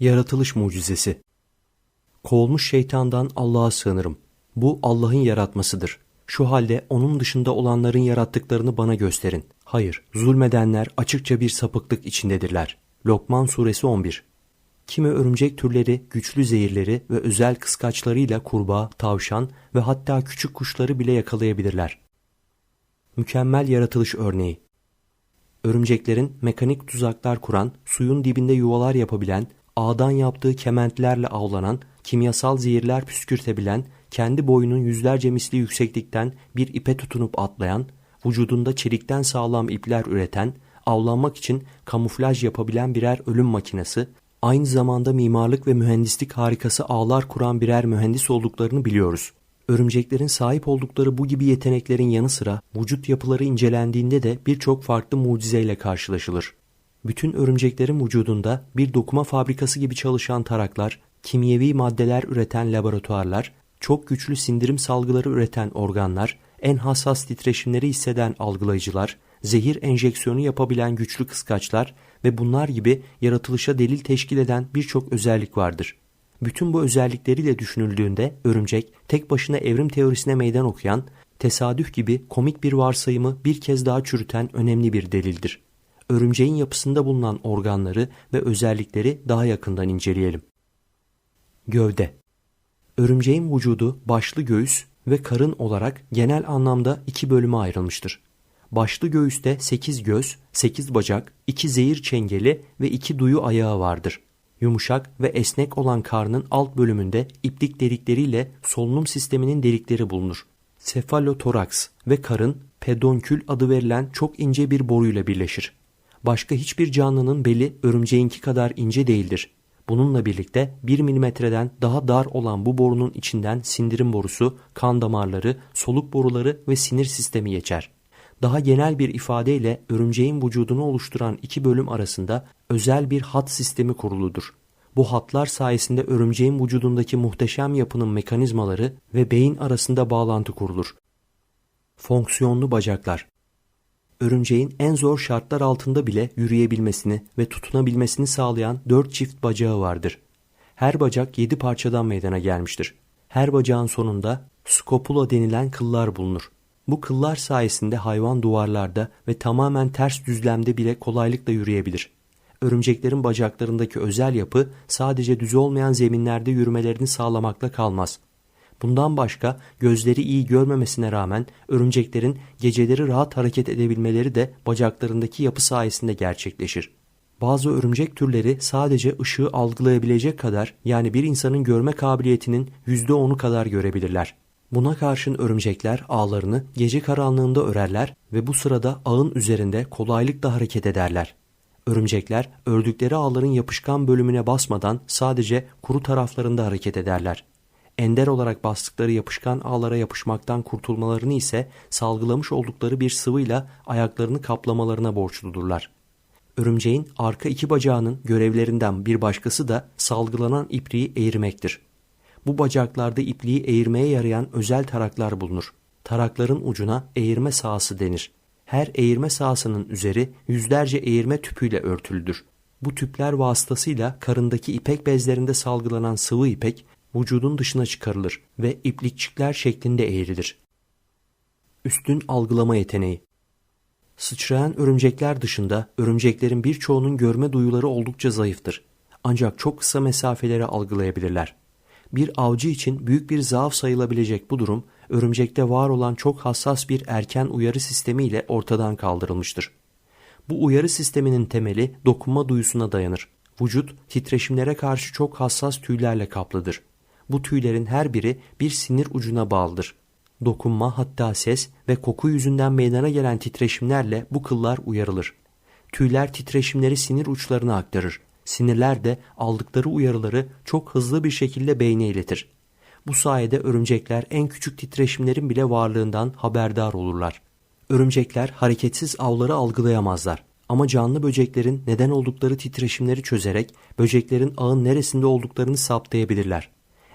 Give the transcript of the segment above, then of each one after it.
Yaratılış mucizesi. Kovulmuş şeytandan Allah'a sığınırım. Bu Allah'ın yaratmasıdır. Şu halde onun dışında olanların yarattıklarını bana gösterin. Hayır, zulmedenler açıkça bir sapıklık içindedirler. Lokman suresi 11 Kimi örümcek türleri güçlü zehirleri ve özel kıskaçlarıyla kurbağa, tavşan ve hatta küçük kuşları bile yakalayabilirler. Mükemmel yaratılış örneği Örümceklerin mekanik tuzaklar kuran, suyun dibinde yuvalar yapabilen, ağdan yaptığı kementlerle avlanan, kimyasal zehirler püskürtebilen, kendi boyunun yüzlerce misli yükseklikten bir ipe tutunup atlayan, vücudunda çelikten sağlam ipler üreten, avlanmak için kamuflaj yapabilen birer ölüm makinesi, aynı zamanda mimarlık ve mühendislik harikası ağlar kuran birer mühendis olduklarını biliyoruz. Örümceklerin sahip oldukları bu gibi yeteneklerin yanı sıra vücut yapıları incelendiğinde de birçok farklı mucizeyle karşılaşılır. Bütün örümceklerin vücudunda bir dokuma fabrikası gibi çalışan taraklar, kimyevi maddeler üreten laboratuvarlar, çok güçlü sindirim salgıları üreten organlar, en hassas titreşimleri hisseden algılayıcılar, zehir enjeksiyonu yapabilen güçlü kıskaçlar ve bunlar gibi yaratılışa delil teşkil eden birçok özellik vardır. Bütün bu özellikleriyle düşünüldüğünde örümcek tek başına evrim teorisine meydan okuyan, tesadüf gibi komik bir varsayımı bir kez daha çürüten önemli bir delildir. Örümceğin yapısında bulunan organları ve özellikleri daha yakından inceleyelim. Gövde Örümceğin vücudu başlı göğüs ve karın olarak genel anlamda iki bölüme ayrılmıştır. Başlı göğüste 8 göz, 8 bacak, 2 zehir çengeli ve 2 duyu ayağı vardır. Yumuşak ve esnek olan karnın alt bölümünde iplik delikleriyle solunum sisteminin delikleri bulunur. Sefalotoraks ve karın pedonkül adı verilen çok ince bir boruyla birleşir. Başka hiçbir canlının beli örümceğinki kadar ince değildir. Bununla birlikte 1 milimetreden daha dar olan bu borunun içinden sindirim borusu, kan damarları, soluk boruları ve sinir sistemi geçer. Daha genel bir ifadeyle örümceğin vücudunu oluşturan iki bölüm arasında özel bir hat sistemi kuruludur. Bu hatlar sayesinde örümceğin vücudundaki muhteşem yapının mekanizmaları ve beyin arasında bağlantı kurulur. Fonksiyonlu bacaklar Örümceğin en zor şartlar altında bile yürüyebilmesini ve tutunabilmesini sağlayan dört çift bacağı vardır. Her bacak yedi parçadan meydana gelmiştir. Her bacağın sonunda skopula denilen kıllar bulunur. Bu kıllar sayesinde hayvan duvarlarda ve tamamen ters düzlemde bile kolaylıkla yürüyebilir. Örümceklerin bacaklarındaki özel yapı sadece düz olmayan zeminlerde yürümelerini sağlamakla kalmaz. Bundan başka gözleri iyi görmemesine rağmen örümceklerin geceleri rahat hareket edebilmeleri de bacaklarındaki yapı sayesinde gerçekleşir. Bazı örümcek türleri sadece ışığı algılayabilecek kadar yani bir insanın görme kabiliyetinin %10'u kadar görebilirler. Buna karşın örümcekler ağlarını gece karanlığında örerler ve bu sırada ağın üzerinde kolaylıkla hareket ederler. Örümcekler ördükleri ağların yapışkan bölümüne basmadan sadece kuru taraflarında hareket ederler. Ender olarak bastıkları yapışkan ağlara yapışmaktan kurtulmalarını ise salgılamış oldukları bir sıvıyla ayaklarını kaplamalarına borçludurlar. Örümceğin arka iki bacağının görevlerinden bir başkası da salgılanan ipliği eğirmektir. Bu bacaklarda ipliği eğirmeye yarayan özel taraklar bulunur. Tarakların ucuna eğirme sahası denir. Her eğirme sahasının üzeri yüzlerce eğirme tüpüyle örtülüdür. Bu tüpler vasıtasıyla karındaki ipek bezlerinde salgılanan sıvı ipek vücudun dışına çıkarılır ve iplikçikler şeklinde eğrilir. Üstün algılama yeteneği Sıçrayan örümcekler dışında örümceklerin birçoğunun görme duyuları oldukça zayıftır. Ancak çok kısa mesafeleri algılayabilirler. Bir avcı için büyük bir zaaf sayılabilecek bu durum, örümcekte var olan çok hassas bir erken uyarı sistemi ile ortadan kaldırılmıştır. Bu uyarı sisteminin temeli dokunma duyusuna dayanır. Vücut titreşimlere karşı çok hassas tüylerle kaplıdır. Bu tüylerin her biri bir sinir ucuna bağlıdır. Dokunma hatta ses ve koku yüzünden meydana gelen titreşimlerle bu kıllar uyarılır. Tüyler titreşimleri sinir uçlarına aktarır. Sinirler de aldıkları uyarıları çok hızlı bir şekilde beyne iletir. Bu sayede örümcekler en küçük titreşimlerin bile varlığından haberdar olurlar. Örümcekler hareketsiz avları algılayamazlar. Ama canlı böceklerin neden oldukları titreşimleri çözerek böceklerin ağın neresinde olduklarını saptayabilirler.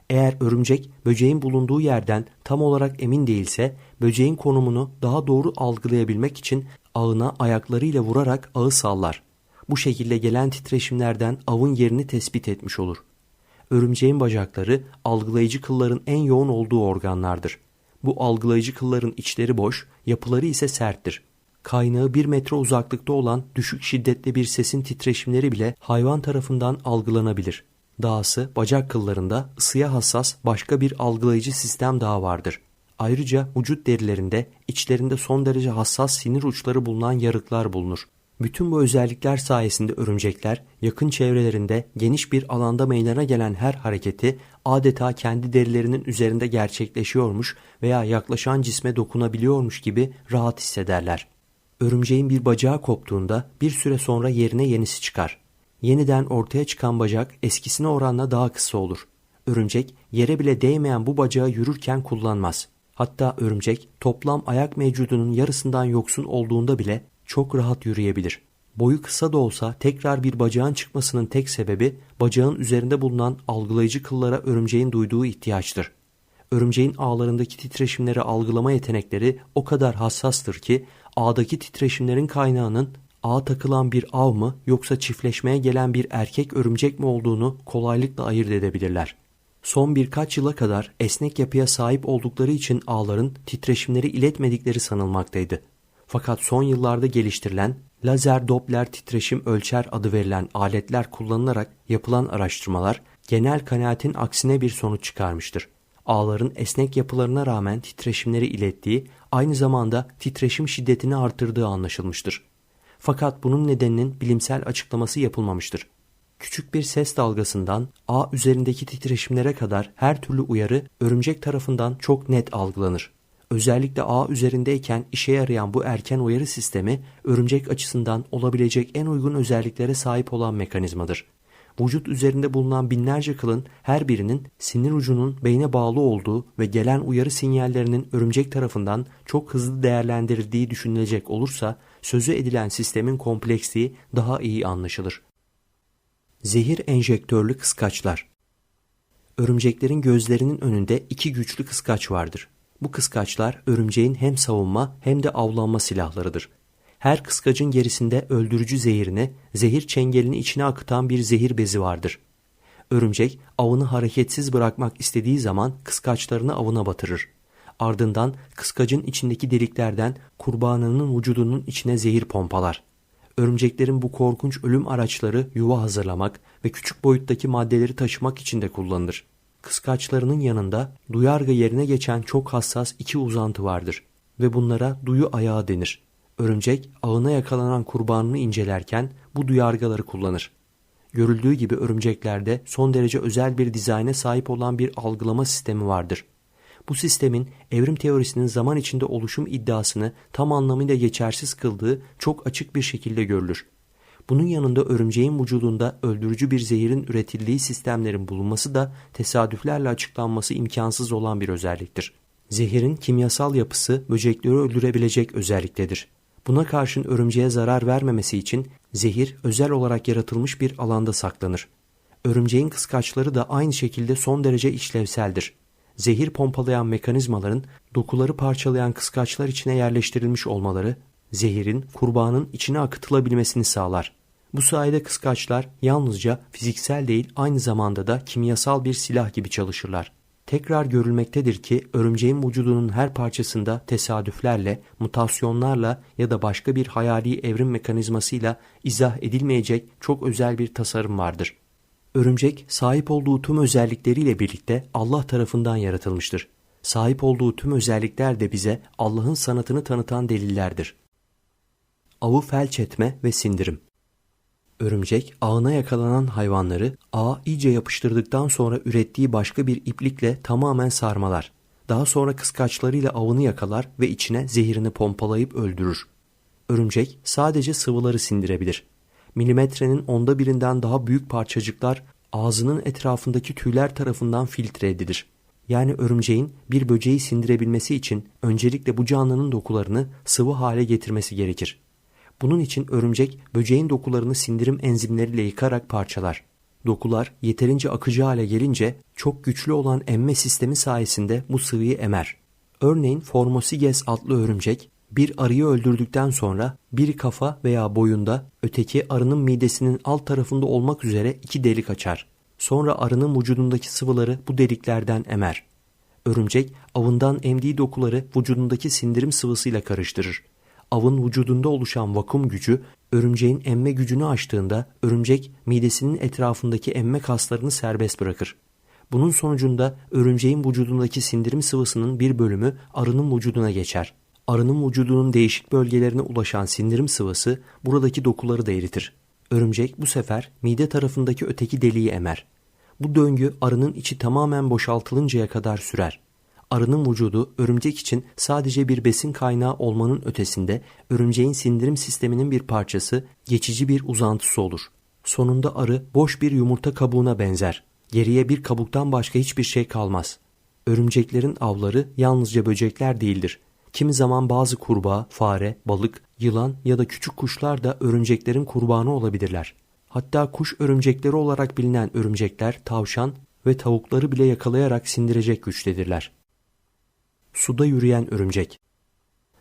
Eğer örümcek böceğin bulunduğu yerden tam olarak emin değilse böceğin konumunu daha doğru algılayabilmek için ağına ayaklarıyla vurarak ağı sallar. bu şekilde gelen titreşimlerden avın yerini tespit etmiş olur. Örümceğin bacakları algılayıcı kılların en yoğun olduğu organlardır. Bu algılayıcı kılların içleri boş, yapıları ise serttir. Kaynağı bir metre uzaklıkta olan düşük şiddetli bir sesin titreşimleri bile hayvan tarafından algılanabilir. Dahası bacak kıllarında ısıya hassas başka bir algılayıcı sistem daha vardır. Ayrıca vücut derilerinde içlerinde son derece hassas sinir uçları bulunan yarıklar bulunur. Bütün bu özellikler sayesinde örümcekler yakın çevrelerinde geniş bir alanda meydana gelen her hareketi adeta kendi derilerinin üzerinde gerçekleşiyormuş veya yaklaşan cisme dokunabiliyormuş gibi rahat hissederler. Örümceğin bir bacağı koptuğunda bir süre sonra yerine yenisi çıkar. Yeniden ortaya çıkan bacak eskisine oranla daha kısa olur. Örümcek yere bile değmeyen bu bacağı yürürken kullanmaz. Hatta örümcek toplam ayak mevcudunun yarısından yoksun olduğunda bile çok rahat yürüyebilir. Boyu kısa da olsa tekrar bir bacağın çıkmasının tek sebebi bacağın üzerinde bulunan algılayıcı kıllara örümceğin duyduğu ihtiyaçtır. Örümceğin ağlarındaki titreşimleri algılama yetenekleri o kadar hassastır ki ağdaki titreşimlerin kaynağının ağa takılan bir av mı yoksa çiftleşmeye gelen bir erkek örümcek mi olduğunu kolaylıkla ayırt edebilirler. Son birkaç yıla kadar esnek yapıya sahip oldukları için ağların titreşimleri iletmedikleri sanılmaktaydı. Fakat son yıllarda geliştirilen lazer doppler titreşim ölçer adı verilen aletler kullanılarak yapılan araştırmalar genel kanaatin aksine bir sonuç çıkarmıştır. Ağların esnek yapılarına rağmen titreşimleri ilettiği, aynı zamanda titreşim şiddetini artırdığı anlaşılmıştır. Fakat bunun nedeninin bilimsel açıklaması yapılmamıştır. Küçük bir ses dalgasından ağ üzerindeki titreşimlere kadar her türlü uyarı örümcek tarafından çok net algılanır. Özellikle ağ üzerindeyken işe yarayan bu erken uyarı sistemi örümcek açısından olabilecek en uygun özelliklere sahip olan mekanizmadır. Vücut üzerinde bulunan binlerce kılın her birinin sinir ucunun beyne bağlı olduğu ve gelen uyarı sinyallerinin örümcek tarafından çok hızlı değerlendirildiği düşünülecek olursa sözü edilen sistemin kompleksliği daha iyi anlaşılır. Zehir enjektörlü kıskaçlar Örümceklerin gözlerinin önünde iki güçlü kıskaç vardır. Bu kıskaçlar örümceğin hem savunma hem de avlanma silahlarıdır. Her kıskacın gerisinde öldürücü zehirini, zehir çengelini içine akıtan bir zehir bezi vardır. Örümcek avını hareketsiz bırakmak istediği zaman kıskaçlarını avına batırır. Ardından kıskacın içindeki deliklerden kurbanının vücudunun içine zehir pompalar. Örümceklerin bu korkunç ölüm araçları yuva hazırlamak ve küçük boyuttaki maddeleri taşımak için de kullanılır. Kıskaçlarının yanında duyarga yerine geçen çok hassas iki uzantı vardır ve bunlara duyu ayağı denir. Örümcek ağına yakalanan kurbanını incelerken bu duyargaları kullanır. Görüldüğü gibi örümceklerde son derece özel bir dizayne sahip olan bir algılama sistemi vardır. Bu sistemin evrim teorisinin zaman içinde oluşum iddiasını tam anlamıyla geçersiz kıldığı çok açık bir şekilde görülür. Bunun yanında örümceğin vücudunda öldürücü bir zehirin üretildiği sistemlerin bulunması da tesadüflerle açıklanması imkansız olan bir özelliktir. Zehirin kimyasal yapısı böcekleri öldürebilecek özelliktedir. Buna karşın örümceğe zarar vermemesi için zehir özel olarak yaratılmış bir alanda saklanır. Örümceğin kıskaçları da aynı şekilde son derece işlevseldir. Zehir pompalayan mekanizmaların dokuları parçalayan kıskaçlar içine yerleştirilmiş olmaları, zehirin kurbanın içine akıtılabilmesini sağlar. Bu sayede kıskaçlar yalnızca fiziksel değil aynı zamanda da kimyasal bir silah gibi çalışırlar. Tekrar görülmektedir ki örümceğin vücudunun her parçasında tesadüflerle, mutasyonlarla ya da başka bir hayali evrim mekanizmasıyla izah edilmeyecek çok özel bir tasarım vardır. Örümcek sahip olduğu tüm özellikleriyle birlikte Allah tarafından yaratılmıştır. Sahip olduğu tüm özellikler de bize Allah'ın sanatını tanıtan delillerdir. Avı felç etme ve sindirim Örümcek ağına yakalanan hayvanları ağa iyice yapıştırdıktan sonra ürettiği başka bir iplikle tamamen sarmalar. Daha sonra kıskaçlarıyla avını yakalar ve içine zehirini pompalayıp öldürür. Örümcek sadece sıvıları sindirebilir. Milimetrenin onda birinden daha büyük parçacıklar ağzının etrafındaki tüyler tarafından filtre edilir. Yani örümceğin bir böceği sindirebilmesi için öncelikle bu canlının dokularını sıvı hale getirmesi gerekir. Bunun için örümcek böceğin dokularını sindirim enzimleriyle yıkarak parçalar. Dokular yeterince akıcı hale gelince çok güçlü olan emme sistemi sayesinde bu sıvıyı emer. Örneğin Formosiges adlı örümcek Bir arıyı öldürdükten sonra biri kafa veya boyunda, öteki arının midesinin alt tarafında olmak üzere iki delik açar. Sonra arının vücudundaki sıvıları bu deliklerden emer. Örümcek avından emdiği dokuları vücudundaki sindirim sıvısıyla karıştırır. Avın vücudunda oluşan vakum gücü örümceğin emme gücünü aştığında örümcek midesinin etrafındaki emme kaslarını serbest bırakır. Bunun sonucunda örümceğin vücudundaki sindirim sıvısının bir bölümü arının vücuduna geçer. Arının vücudunun değişik bölgelerine ulaşan sindirim sıvısı buradaki dokuları da eritir. Örümcek bu sefer mide tarafındaki öteki deliği emer. Bu döngü arının içi tamamen boşaltılıncaya kadar sürer. Arının vücudu örümcek için sadece bir besin kaynağı olmanın ötesinde örümceğin sindirim sisteminin bir parçası, geçici bir uzantısı olur. Sonunda arı boş bir yumurta kabuğuna benzer. Geriye bir kabuktan başka hiçbir şey kalmaz. Örümceklerin avları yalnızca böcekler değildir. Kimi zaman bazı kurbağa, fare, balık, yılan ya da küçük kuşlar da örümceklerin kurbanı olabilirler. Hatta kuş örümcekleri olarak bilinen örümcekler tavşan ve tavukları bile yakalayarak sindirecek güçtedirler. Suda yürüyen örümcek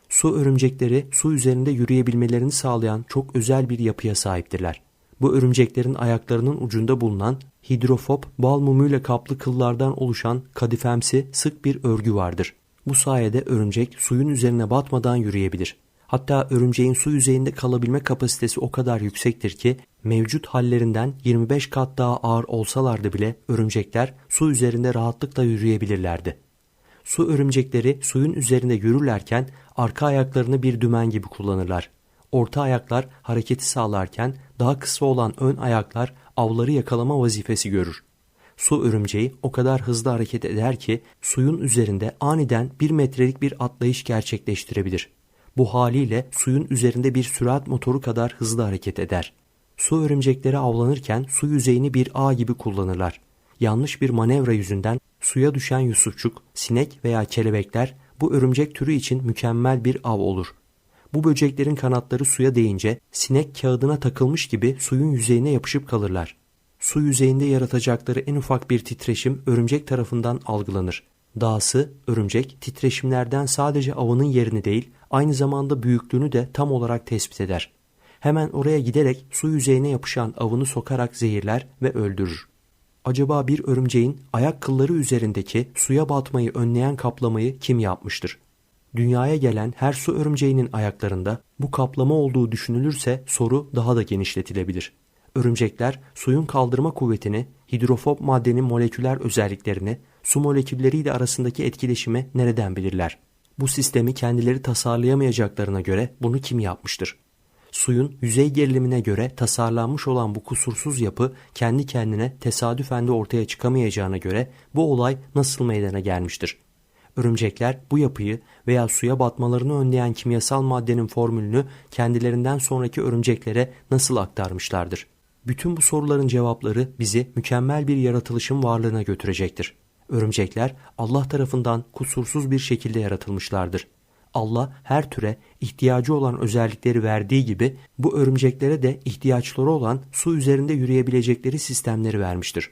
Su örümcekleri su üzerinde yürüyebilmelerini sağlayan çok özel bir yapıya sahiptirler. Bu örümceklerin ayaklarının ucunda bulunan hidrofob bal mumuyla kaplı kıllardan oluşan kadifemsi sık bir örgü vardır. Bu sayede örümcek suyun üzerine batmadan yürüyebilir. Hatta örümceğin su yüzeyinde kalabilme kapasitesi o kadar yüksektir ki mevcut hallerinden 25 kat daha ağır olsalardı bile örümcekler su üzerinde rahatlıkla yürüyebilirlerdi. Su örümcekleri suyun üzerinde yürürlerken arka ayaklarını bir dümen gibi kullanırlar. Orta ayaklar hareketi sağlarken daha kısa olan ön ayaklar avları yakalama vazifesi görür. Su örümceği o kadar hızlı hareket eder ki suyun üzerinde aniden bir metrelik bir atlayış gerçekleştirebilir. Bu haliyle suyun üzerinde bir sürat motoru kadar hızlı hareket eder. Su örümcekleri avlanırken su yüzeyini bir ağ gibi kullanırlar. Yanlış bir manevra yüzünden suya düşen yusufçuk, sinek veya kelebekler bu örümcek türü için mükemmel bir av olur. Bu böceklerin kanatları suya değince sinek kağıdına takılmış gibi suyun yüzeyine yapışıp kalırlar. Su yüzeyinde yaratacakları en ufak bir titreşim örümcek tarafından algılanır. Dahası örümcek titreşimlerden sadece avının yerini değil aynı zamanda büyüklüğünü de tam olarak tespit eder. Hemen oraya giderek su yüzeyine yapışan avını sokarak zehirler ve öldürür. Acaba bir örümceğin ayak kılları üzerindeki suya batmayı önleyen kaplamayı kim yapmıştır? Dünyaya gelen her su örümceğinin ayaklarında bu kaplama olduğu düşünülürse soru daha da genişletilebilir. Örümcekler suyun kaldırma kuvvetini, hidrofob maddenin moleküler özelliklerini, su molekülleriyle arasındaki etkileşimi nereden bilirler? Bu sistemi kendileri tasarlayamayacaklarına göre bunu kim yapmıştır? Suyun yüzey gerilimine göre tasarlanmış olan bu kusursuz yapı kendi kendine tesadüfen de ortaya çıkamayacağına göre bu olay nasıl meydana gelmiştir? Örümcekler bu yapıyı veya suya batmalarını önleyen kimyasal maddenin formülünü kendilerinden sonraki örümceklere nasıl aktarmışlardır? Bütün bu soruların cevapları bizi mükemmel bir yaratılışın varlığına götürecektir. Örümcekler Allah tarafından kusursuz bir şekilde yaratılmışlardır. Allah her türe ihtiyacı olan özellikleri verdiği gibi bu örümceklere de ihtiyaçları olan su üzerinde yürüyebilecekleri sistemleri vermiştir.